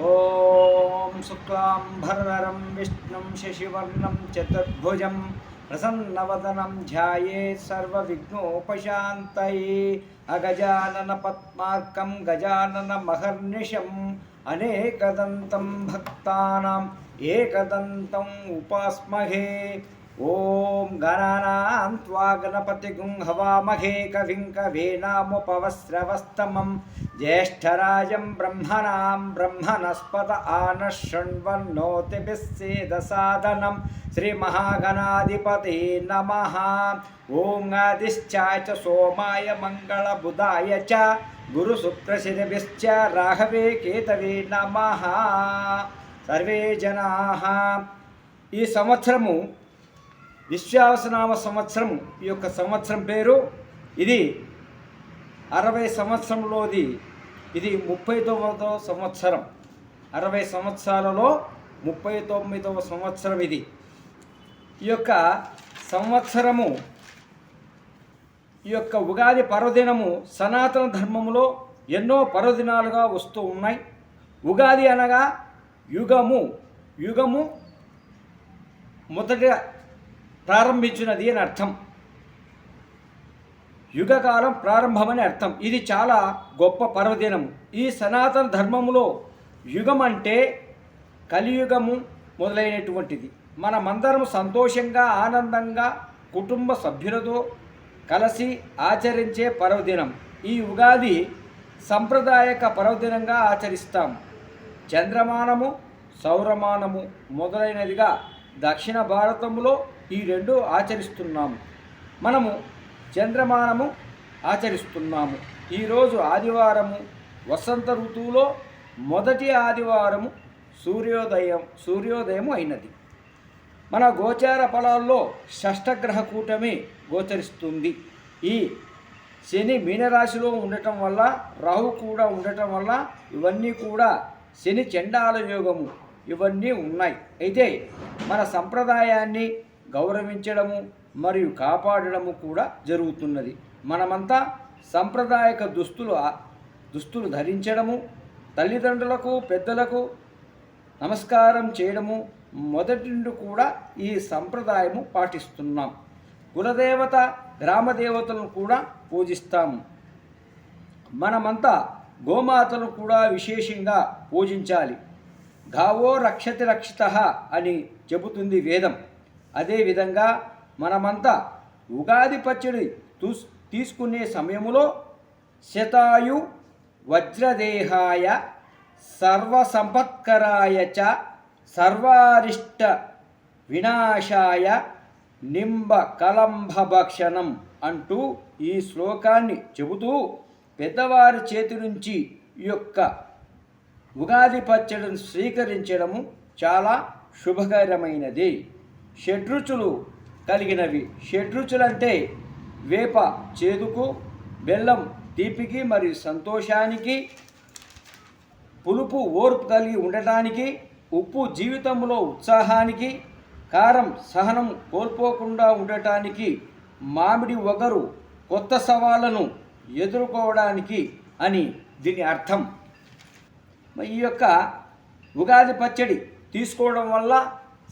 ॐ शुक्लाम्भरधरं विष्णुं शशिवर्णं चतुर्भुजं प्रसन्नवदनं ध्यायेत् सर्वविघ्नोपशान्तये अगजाननपद्मार्कं गजाननमहर्निशम् अनेकदन्तं भक्तानाम् एकदन्तम् उपास्महे ॐ गणानां त्वा गणपतिगुं हवामहे कविं कवीनामुपवस्रवस्तमं ज्येष्ठराजं ब्रह्मणां ब्रह्मणस्पत आनः शृण्वन्नोतिभिस्सेदसादनं श्रीमहागणाधिपते नमः ॐ आदिश्चाय च सोमाय मङ्गलबुधाय च गुरुशुक्रशिरभिश्च राघवे కేతవే నమ సర్వే జనా ఈ సంవత్సరము విశ్వాసనామ సంవత్సరం ఈ యొక్క సంవత్సరం పేరు. ఇది అరవై సంవత్సరంలోది. ఇది ముప్పై తొమ్మిదవ సంవత్సరం. అరవై సంవత్సరాలలో ముప్పై తొమ్మిదవ సంవత్సరం ఇది. ఈ యొక్క సంవత్సరము ఈ యొక్క ఉగాది పర్వదినము సనాతన ధర్మములో ఎన్నో పర్వదినాలుగా వస్తూ ఉన్నాయి. ఉగాది అనగా యుగము. యుగము మొదట ప్రారంభించినది అని అర్థం. యుగకాలం ప్రారంభమని అర్థం. ఇది చాలా గొప్ప పర్వదినము ఈ సనాతన ధర్మములో యుగం అంటే కలియుగము మొదలైనటువంటిది. మనమందరం సంతోషంగా ఆనందంగా కుటుంబ సభ్యులతో కలిసి ఆచరించే పర్వదినం. ఈ ఉగాది సంప్రదాయక పర్వదినంగా ఆచరిస్తాం. చంద్రమానము సౌరమానము మొదలైనదిగా దక్షిణ భారతంలో ఈ రెండు ఆచరిస్తున్నాము. మనము చంద్రమానము ఆచరిస్తున్నాము. ఈరోజు ఆదివారము వసంత ఋతువులో మొదటి ఆదివారము సూర్యోదయం సూర్యోదయము అయినది. మన గోచార ఫలాల్లో షష్టగ్రహ కూటమి గోచరిస్తుంది. ఈ శని మీనరాశిలో ఉండటం వల్ల రాహు కూడా ఉండటం వల్ల ఇవన్నీ కూడా శని చండాల యోగము. ఇవన్నీ ఉన్నాయి. అయితే మన సంప్రదాయాన్ని గౌరవించడము మరియు కాపాడడము కూడా జరుగుతున్నది. మనమంతా సంప్రదాయక దుస్తులు దుస్తులు ధరించడము తల్లిదండ్రులకు పెద్దలకు నమస్కారం చేయడము మొదటి నుండి కూడా ఈ సంప్రదాయము పాటిస్తున్నాం. కులదేవత గ్రామదేవతలను కూడా పూజిస్తాము. మనమంతా గోమాతను కూడా విశేషంగా పూజించాలి. గావో రక్షతి రక్షిత అని చెబుతుంది వేదం. అదేవిధంగా మనమంతా ఉగాది పచ్చడి తూస్ తీసుకునే సమయంలో శతాయు వజ్రదేహాయ సర్వసంపత్కరాయ చ సర్వారిష్ట వినాశాయ నింబ కలంభభక్షణం అంటూ ఈ శ్లోకాన్ని చెబుతూ పెద్దవారి చేతి నుంచి యొక్క ఉగాది పచ్చడిని స్వీకరించడము చాలా శుభకరమైనది. షడ్రుచులు కలిగినవి. షడ్రుచులంటే వేప చేదుకు బెల్లం తీపికి మరియు సంతోషానికి పులుపు ఓర్పు కలిగి ఉండటానికి ఉప్పు జీవితంలో ఉత్సాహానికి కారం సహనం కోల్పోకుండా ఉండటానికి మామిడి ఒగరు కొత్త సవాళ్ళను ఎదుర్కోవడానికి అని దీని అర్థం. ఈ యొక్క ఉగాది పచ్చడి తీసుకోవడం వల్ల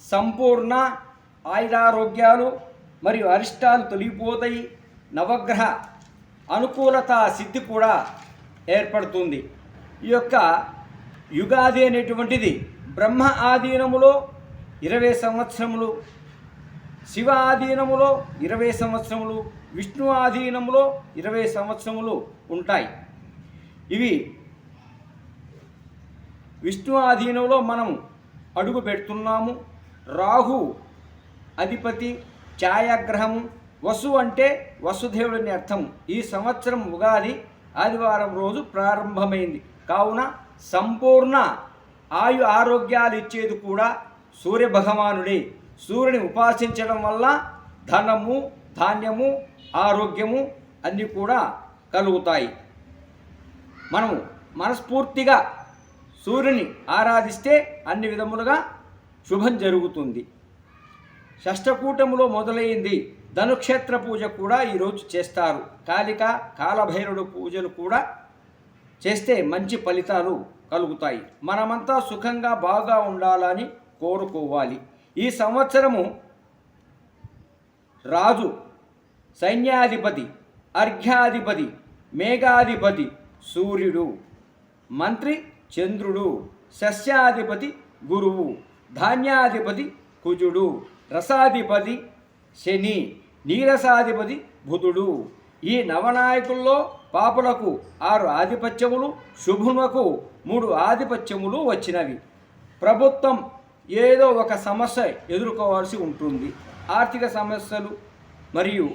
సంపూర్ణ ఆయురారోగ్యాలు మరియు అరిష్టాలు తొలగిపోతాయి. నవగ్రహ అనుకూలత సిద్ధి కూడా ఏర్పడుతుంది. ఈ యొక్క యుగాది అనేటువంటిది బ్రహ్మ ఆధీనములో ఇరవై సంవత్సరములు శివ ఆధీనములో ఇరవై సంవత్సరములు విష్ణు ఆధీనములో ఇరవై సంవత్సరములు ఉంటాయి. ఇవి విష్ణు ఆధీనంలో మనం అడుగు పెడుతున్నాము రాహు అధిపతి ఛాయాగ్రహం వసు అంటే వసుదేవుడిని అర్థం. ఈ సంవత్సరం ఉగాది ఆదివారం రోజు ప్రారంభమైంది. కావున సంపూర్ణ ఆయు ఆరోగ్యాలు ఇచ్చేది కూడా సూర్య భగవానుడే సూర్యుని ఉపాసించడం వల్ల ధనము ధాన్యము ఆరోగ్యము అన్నీ కూడా కలుగుతాయి. మనము మనస్ఫూర్తిగా సూర్యుని ఆరాధిస్తే అన్ని విధములుగా శుభం జరుగుతుంది. షష్టకూటములో మొదలైంది. ధనుక్షేత్ర పూజ కూడా ఈరోజు చేస్తారు. కాళిక కాలభైరుడు పూజలు కూడా చేస్తే మంచి ఫలితాలు కలుగుతాయి. మనమంతా సుఖంగా బాగా ఉండాలని కోరుకోవాలి. ఈ సంవత్సరము రాజు సైన్యాధిపతి అర్ఘ్యాధిపతి మేఘాధిపతి సూర్యుడు మంత్రి చంద్రుడు సస్యాధిపతి గురువు ధాన్యాధిపతి కుజుడు రసాధిపతి శని నీరసాధిపతి బుధుడు. ఈ నవనాయకుల్లో పాపులకు ఆరు ఆధిపత్యములు శుభునకు మూడు ఆధిపత్యములు వచ్చినవి. ప్రభుత్వం ఏదో ఒక సమస్య ఎదుర్కోవాల్సి ఉంటుంది. ఆర్థిక సమస్యలు మరియు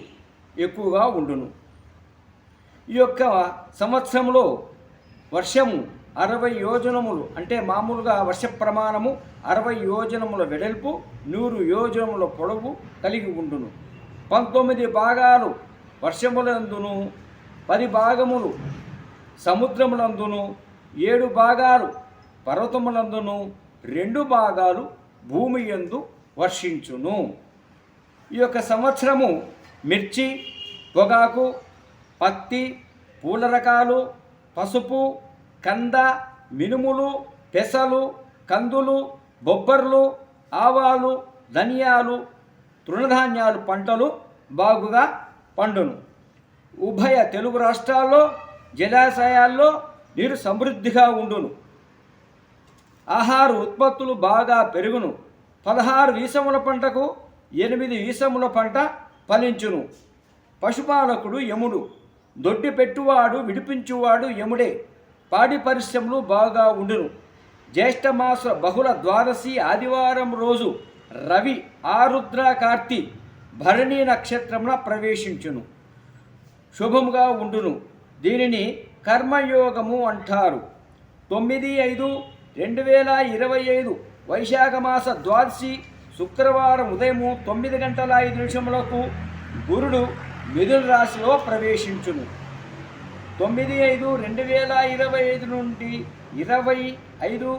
ఎక్కువగా ఉండును. ఈ యొక్క సంవత్సరంలో వర్షము అరవై యోజనములు అంటే మామూలుగా వర్ష ప్రమాణము అరవై యోజనముల వెడల్పు నూరు యోజనముల పొడవు కలిగి ఉండును. పంతొమ్మిది భాగాలు వర్షములందును పది భాగములు సముద్రములందును ఏడు భాగాలు పర్వతములందును రెండు భాగాలు భూమి యందు వర్షించును. ఈ యొక్క సంవత్సరము మిర్చి పొగాకు పత్తి పూల రకాలు పసుపు కంద మినుములు పెసలు కందులు బొబ్బర్లు ఆవాలు ధనియాలు తృణధాన్యాలు పంటలు బాగుగా పండును. ఉభయ తెలుగు రాష్ట్రాల్లో జలాశయాల్లో నీరు సమృద్ధిగా ఉండును. ఆహార ఉత్పత్తులు బాగా పెరుగును. పదహారు వీసముల పంటకు ఎనిమిది వీసముల పంట ఫలించును. పశుపాలకుడు యముడు. దొడ్డి పెట్టువాడు విడిపించువాడు యముడే. పాడి పరిశ్రమలు బాగా ఉండును. జ్యేష్ఠమాస బహుళ ద్వాదశి ఆదివారం రోజు రవి ఆరుద్ర కార్తి భరణి నక్షత్రమున ప్రవేశించును. శుభముగా ఉండును. దీనిని కర్మయోగము అంటారు. తొమ్మిది ఐదు రెండు వేల ఇరవై ఐదు వైశాఖ మాస ద్వాదశి శుక్రవారం ఉదయము తొమ్మిది గంటల ఐదు నిమిషములకు గురుడు మిథున రాశిలో ప్రవేశించును. తొమ్మిది ఐదు రెండు వేల ఇరవై ఐదు నుండి ఇరవై ఐదు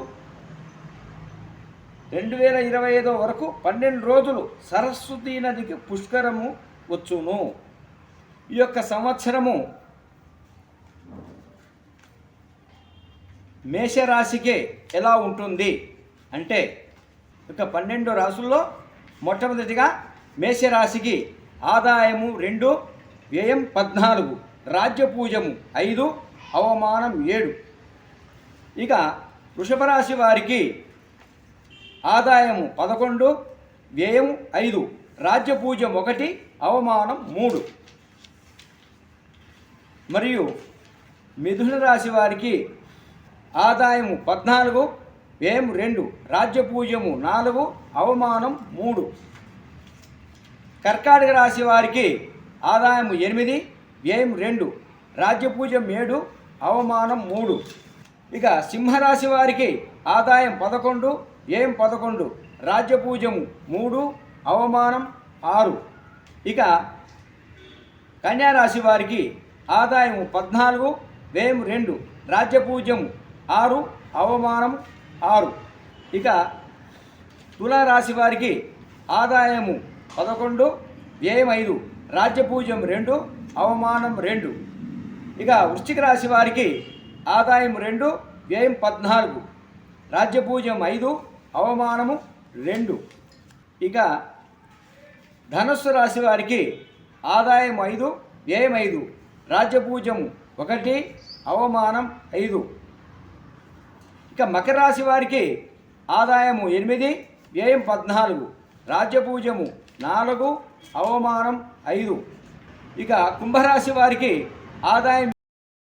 రెండు వేల ఇరవై ఐదో వరకు పన్నెండు రోజులు సరస్వతీ నదికి పుష్కరము వచ్చును. ఈ యొక్క సంవత్సరము మేషరాశికే ఎలా ఉంటుంది అంటే ఇక పన్నెండు రాసుల్లో మొట్టమొదటిగా మేషరాశికి ఆదాయము రెండు వ్యయం పద్నాలుగు. రాజ్యపూజము ఐదు అవమానం ఏడు. ఇక వృషభ రాశి వారికి ఆదాయము పదకొండు వ్యయం ఐదు రాజ్యపూజం ఒకటి అవమానం మూడు. మరియు మిథున రాశి వారికి ఆదాయము పద్నాలుగు వ్యయం రెండు రాజ్యపూజము నాలుగు అవమానం మూడు. కర్కాటక రాశి వారికి ఆదాయము ఎనిమిది వ్యయం రెండు రాజ్యపూజం ఏడు అవమానం మూడు. ఇక సింహరాశి వారికి ఆదాయం పదకొండు వ్యయం పదకొండు రాజ్యపూజము మూడు అవమానం ఆరు. ఇక కన్యారాశి వారికి ఆదాయం పద్నాలుగు వ్యయం రెండు రాజ్యపూజ్యం ఆరు అవమానం ఆరు. ఇక తులారాశి వారికి ఆదాయము పదకొండు వ్యయం ఐదు రాజ్యపూజ్యం రెండు అవమానం రెండు. ఇక వృశ్చిక రాశి వారికి ఆదాయం రెండు వ్యయం పద్నాలుగు. రాజ్యపూజ్యం ఐదు అవమానము రెండు. ఇక ధనుస్సు రాశి వారికి ఆదాయం ఐదు వ్యయం ఐదు. రాజ్యపూజ్యం ఒకటి అవమానం ఐదు. ఇక మకర రాశి వారికి ఆదాయము ఎనిమిది వ్యయం పద్నాలుగు. రాజ్యపూజ్యము నాలుగు అవమానం ఐదు. ఇక కుంభరాశి వారికి ఆదాయం